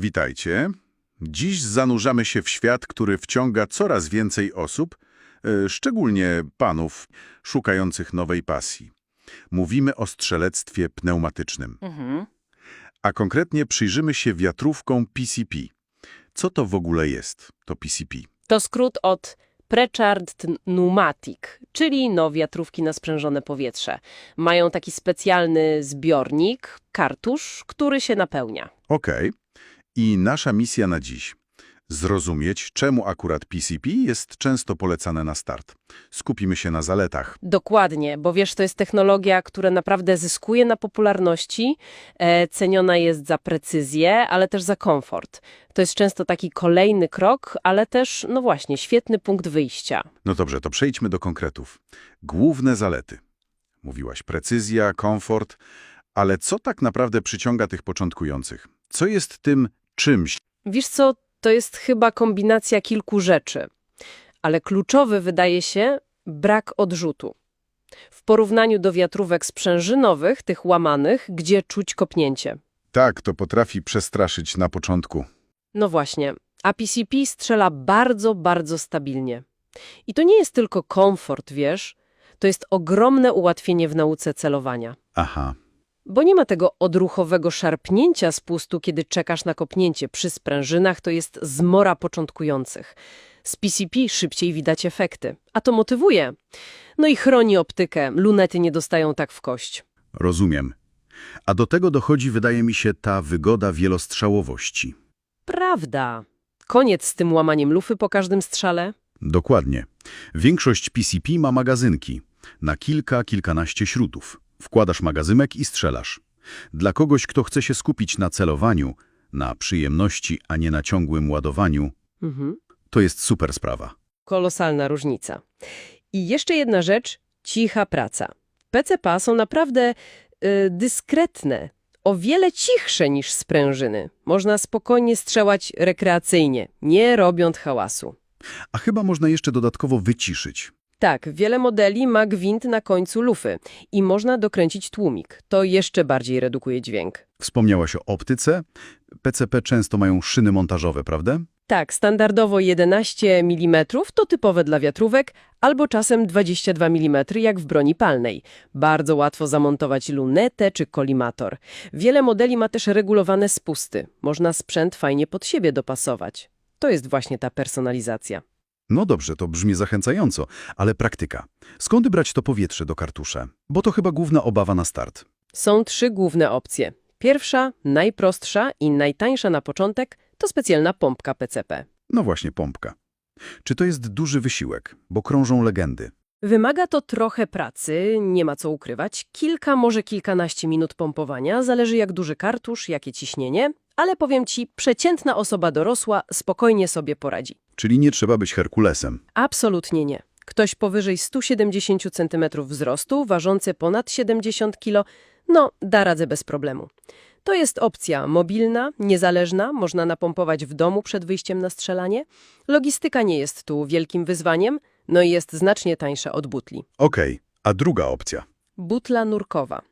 Witajcie. Dziś zanurzamy się w świat, który wciąga coraz więcej osób, e, szczególnie panów szukających nowej pasji. Mówimy o strzelectwie pneumatycznym, Mhm. a konkretnie przyjrzymy się wiatrówkom PCP. Co to w ogóle jest, to PCP? To skrót od Prechard Pneumatic, czyli no wiatrówki na sprzężone powietrze. Mają taki specjalny zbiornik, kartusz, który się napełnia. Okej. I nasza misja na dziś. Zrozumieć, czemu akurat PCP jest często polecane na start. Skupimy się na zaletach. Dokładnie, bo wiesz, to jest technologia, która naprawdę zyskuje na popularności, e, ceniona jest za precyzję, ale też za komfort. To jest często taki kolejny krok, ale też, no właśnie, świetny punkt wyjścia. No dobrze, to przejdźmy do konkretów. Główne zalety. Mówiłaś precyzja, komfort, ale co tak naprawdę przyciąga tych początkujących? Co jest tym czymś? Wiesz co, to jest chyba kombinacja kilku rzeczy, ale kluczowy wydaje się brak odrzutu. W porównaniu do wiatrówek sprzężynowych, tych łamanych, gdzie czuć kopnięcie. Tak, to potrafi przestraszyć na początku. No właśnie, a PCP strzela bardzo, bardzo stabilnie. I to nie jest tylko komfort, wiesz, to jest ogromne ułatwienie w nauce celowania. Aha, Bo nie ma tego odruchowego szarpnięcia spustu, kiedy czekasz na kopnięcie. Przy sprężynach to jest zmora początkujących. Z PCP szybciej widać efekty, a to motywuje. No i chroni optykę, lunety nie dostają tak w kość. rozumiem. A do tego dochodzi, wydaje mi się, ta wygoda wielostrzałowości. Prawda. Koniec z tym łamaniem lufy po każdym strzale. Dokładnie. Większość PCP ma magazynki. Na kilka, kilkanaście śrutów. Wkładasz magazymek i strzelasz. Dla kogoś, kto chce się skupić na celowaniu, na przyjemności, a nie na ciągłym ładowaniu, Mhm. to jest super sprawa. Kolosalna różnica. I jeszcze jedna rzecz, cicha praca. PCP są naprawdę y, dyskretne, o wiele cichsze niż sprężyny. Można spokojnie strzelać rekreacyjnie, nie robiąc hałasu. A chyba można jeszcze dodatkowo wyciszyć. Tak, wiele modeli ma gwint na końcu lufy i można dokręcić tłumik. To jeszcze bardziej redukuje dźwięk. Wspomniałaś o optyce. PCP często mają szyny montażowe, prawda? Tak, standardowo 11 mm to typowe dla wiatrówek, albo czasem 22 mm jak w broni palnej. Bardzo łatwo zamontować lunetę czy kolimator. Wiele modeli ma też regulowane spusty. Można sprzęt fajnie pod siebie dopasować. To jest właśnie ta personalizacja. No dobrze, to brzmi zachęcająco, ale praktyka. Skąd brać to powietrze do kartusza? Bo to chyba główna obawa na start. Są trzy główne opcje. Pierwsza, najprostsza i najtańsza na początek to specjalna pompka PCP. No właśnie, pompka. Czy to jest duży wysiłek? Bo krążą legendy. Wymaga to trochę pracy, nie ma co ukrywać. Kilka, może kilkanaście minut pompowania, zależy jak duży kartusz, jakie ciśnienie, ale powiem ci, przeciętna osoba dorosła spokojnie sobie poradzi. Czyli nie trzeba być Herkulesem. Absolutnie nie. Ktoś powyżej 170 cm wzrostu, ważący ponad 70 kg, no, da radę bez problemu. To jest opcja mobilna, niezależna, można napompować w domu przed wyjściem na strzelanie. Logistyka nie jest tu wielkim wyzwaniem, no i jest znacznie tańsza od butli. Okej, a druga opcja. Butla nurkowa.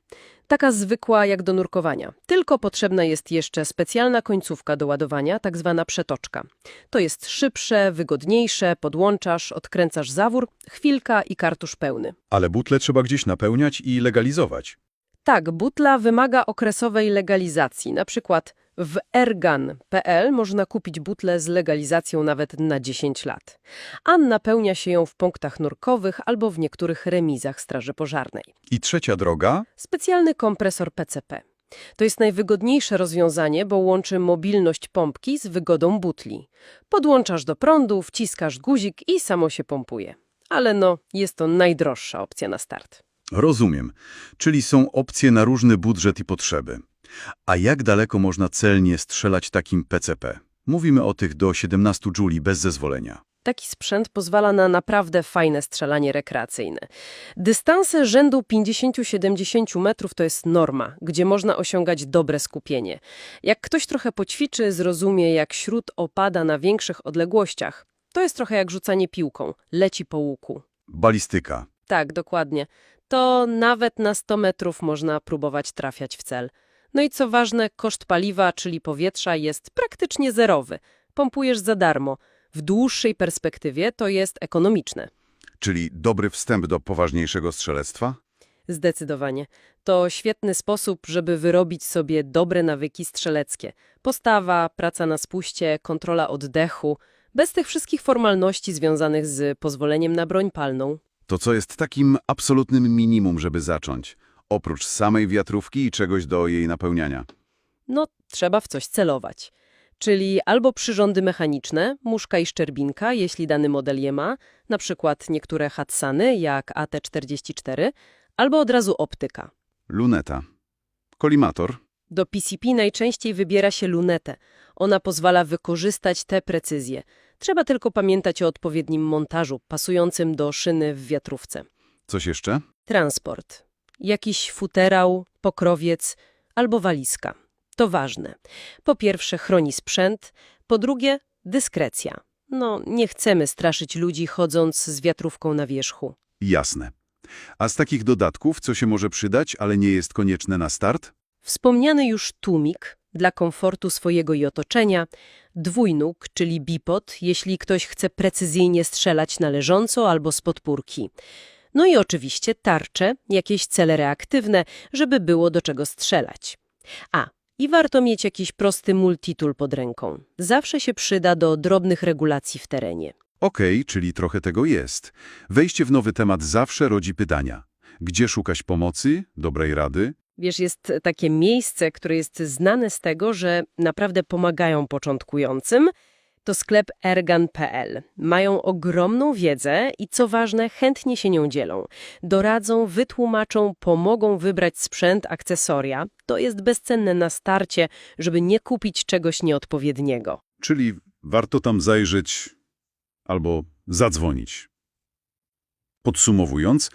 Taka zwykła jak do nurkowania. Tylko potrzebna jest jeszcze specjalna końcówka do ładowania, tak zwana przetoczka. To jest szybsze, wygodniejsze, podłączasz, odkręcasz zawór, chwilka i kartusz pełny. Ale butle trzeba gdzieś napełniać i legalizować. Tak, butla wymaga okresowej legalizacji. Na przykład w ergan.pl można kupić butlę z legalizacją nawet na 10 lat. A napełnia się ją w punktach nurkowych albo w niektórych remizach Straży Pożarnej. I trzecia droga? Specjalny kompresor PCP. To jest najwygodniejsze rozwiązanie, bo łączy mobilność pompki z wygodą butli. Podłączasz do prądu, wciskasz guzik i samo się pompuje. Ale no, jest to najdroższa opcja na start. Rozumiem. Czyli są opcje na różny budżet i potrzeby. A jak daleko można celnie strzelać takim PCP? Mówimy o tych do 17 juli bez zezwolenia. Taki sprzęt pozwala na naprawdę fajne strzelanie rekreacyjne. Dystanse rzędu 50-70 metrów to jest norma, gdzie można osiągać dobre skupienie. Jak ktoś trochę poćwiczy, zrozumie, jak śród opada na większych odległościach. To jest trochę jak rzucanie piłką, leci po łuku. Balistyka. Tak, dokładnie. To nawet na 100 metrów można próbować trafiać w cel. No i co ważne, koszt paliwa, czyli powietrza, jest praktycznie zerowy. Pompujesz za darmo. W dłuższej perspektywie to jest ekonomiczne. Czyli dobry wstęp do poważniejszego strzelectwa? Zdecydowanie. To świetny sposób, żeby wyrobić sobie dobre nawyki strzeleckie. Postawa, praca na spuście, kontrola oddechu, bez tych wszystkich formalności związanych z pozwoleniem na broń palną. To co jest takim absolutnym minimum, żeby zacząć? Oprócz samej wiatrówki i czegoś do jej napełniania. No, trzeba w coś celować. Czyli albo przyrządy mechaniczne, muszka i szczerbinka, jeśli dany model je ma, na przykład niektóre Hatsany, jak AT44, albo od razu optyka. Luneta. Kolimator. Do PCP najczęściej wybiera się lunetę. Ona pozwala wykorzystać tę precyzję. Trzeba tylko pamiętać o odpowiednim montażu, pasującym do szyny w wiatrówce. Coś jeszcze? Transport. Jakiś futerał, pokrowiec albo walizka. To ważne. Po pierwsze chroni sprzęt, po drugie dyskrecja. No, nie chcemy straszyć ludzi chodząc z wiatrówką na wierzchu. Jasne. A z takich dodatków, co się może przydać, ale nie jest konieczne na start? Wspomniany już tłumik dla komfortu swojego i otoczenia, dwójnóg, czyli bipod, jeśli ktoś chce precyzyjnie strzelać na leżąco albo z podpórki. No i oczywiście tarcze, jakieś cele reaktywne, żeby było do czego strzelać. A, i warto mieć jakiś prosty multitool pod ręką. Zawsze się przyda do drobnych regulacji w terenie. Okej, czyli trochę tego jest. Wejście w nowy temat zawsze rodzi pytania. Gdzie szukać pomocy, dobrej rady? Wiesz, jest takie miejsce, które jest znane z tego, że naprawdę pomagają początkującym. To sklep ergan.pl. Mają ogromną wiedzę i co ważne, chętnie się nią dzielą. Doradzą, wytłumaczą, pomogą wybrać sprzęt, akcesoria. To jest bezcenne na starcie, żeby nie kupić czegoś nieodpowiedniego. Czyli warto tam zajrzeć albo zadzwonić. Podsumowując,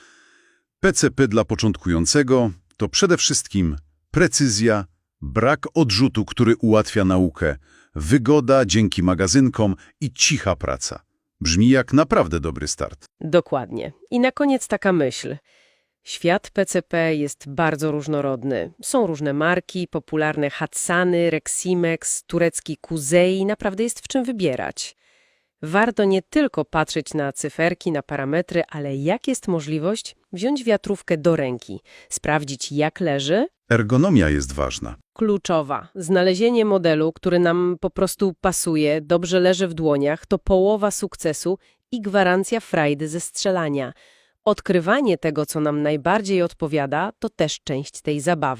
PCP dla początkującego to przede wszystkim precyzja, brak odrzutu, który ułatwia naukę, wygoda dzięki magazynkom i cicha praca. Brzmi jak naprawdę dobry start. Dokładnie. I na koniec taka myśl. Świat PCP jest bardzo różnorodny. Są różne marki, popularne Hatsany, Reximex, turecki Kuzei, naprawdę jest w czym wybierać. Warto nie tylko patrzeć na cyferki, na parametry, ale jak jest możliwość wziąć wiatrówkę do ręki, sprawdzić jak leży. Ergonomia jest ważna. Kluczowa. Znalezienie modelu, który nam po prostu pasuje, dobrze leży w dłoniach, to połowa sukcesu i gwarancja frajdy ze strzelania. Odkrywanie tego, co nam najbardziej odpowiada, to też część tej zabawy.